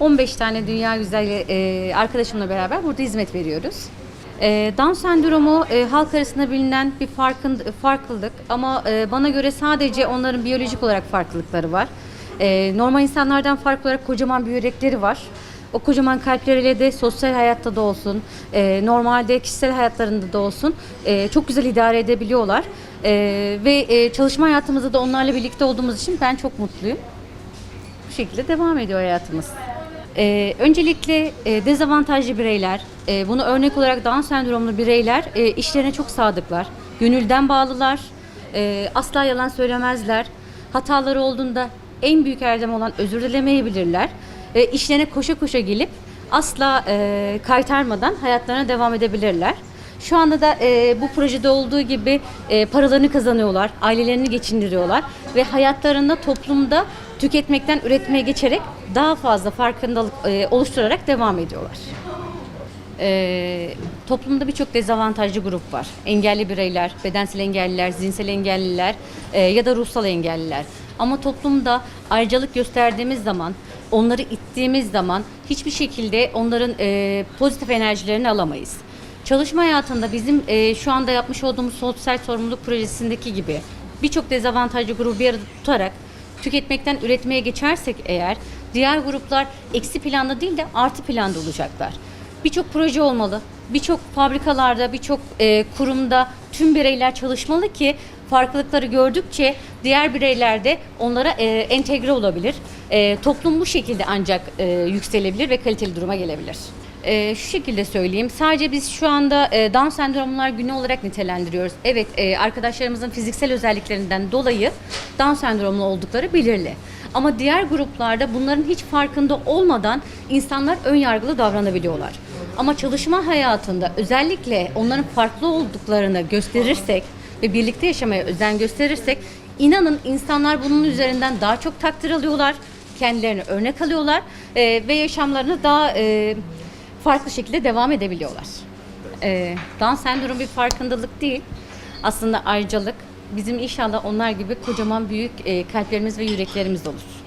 15 tane dünya güzeli e, arkadaşımla beraber burada hizmet veriyoruz. E, Down sendromu e, halk arasında bilinen bir farkın, farklılık ama e, bana göre sadece onların biyolojik olarak farklılıkları var. E, normal insanlardan farklı olarak kocaman bir yürekleri var. O kocaman kalpleriyle de sosyal hayatta da olsun, e, normalde kişisel hayatlarında da olsun e, çok güzel idare edebiliyorlar. E, ve e, çalışma hayatımızda da onlarla birlikte olduğumuz için ben çok mutluyum. Bu şekilde devam ediyor hayatımız. E, öncelikle e, dezavantajlı bireyler, e, bunu örnek olarak Down sendromlu bireyler e, işlerine çok sadıklar, gönülden bağlılar, e, asla yalan söylemezler. Hataları olduğunda en büyük erdem olan özür dilemeyebilirler. E, işlerine koşa koşa gelip asla e, kaytarmadan hayatlarına devam edebilirler. Şu anda da e, bu projede olduğu gibi e, paralarını kazanıyorlar, ailelerini geçindiriyorlar ve hayatlarında toplumda tüketmekten üretmeye geçerek daha fazla farkındalık e, oluşturarak devam ediyorlar. E, toplumda birçok dezavantajlı grup var. Engelli bireyler, bedensel engelliler, zihinsel engelliler e, ya da ruhsal engelliler. Ama toplumda ayrıcalık gösterdiğimiz zaman, onları ittiğimiz zaman hiçbir şekilde onların e, pozitif enerjilerini alamayız. Çalışma hayatında bizim e, şu anda yapmış olduğumuz sosyal sorumluluk projesindeki gibi birçok dezavantajlı grubu bir arada tutarak tüketmekten üretmeye geçersek eğer diğer gruplar eksi planda değil de artı planda olacaklar. Birçok proje olmalı. Birçok fabrikalarda, birçok e, kurumda tüm bireyler çalışmalı ki farklılıkları gördükçe diğer bireyler de onlara e, entegre olabilir. E, toplum bu şekilde ancak e, yükselebilir ve kaliteli duruma gelebilir. E, şu şekilde söyleyeyim. Sadece biz şu anda e, Down sendromlar günü olarak nitelendiriyoruz. Evet, e, arkadaşlarımızın fiziksel özelliklerinden dolayı Down sendromlu oldukları belirli. Ama diğer gruplarda bunların hiç farkında olmadan insanlar ön yargılı davranabiliyorlar. Ama çalışma hayatında özellikle onların farklı olduklarını gösterirsek ve birlikte yaşamaya özen gösterirsek inanın insanlar bunun üzerinden daha çok takdir alıyorlar, kendilerine örnek alıyorlar e, ve yaşamlarını daha e, farklı şekilde devam edebiliyorlar. E, Down sendromu bir farkındalık değil, aslında ayrıcalık. Bizim inşallah onlar gibi kocaman büyük e, kalplerimiz ve yüreklerimiz olur.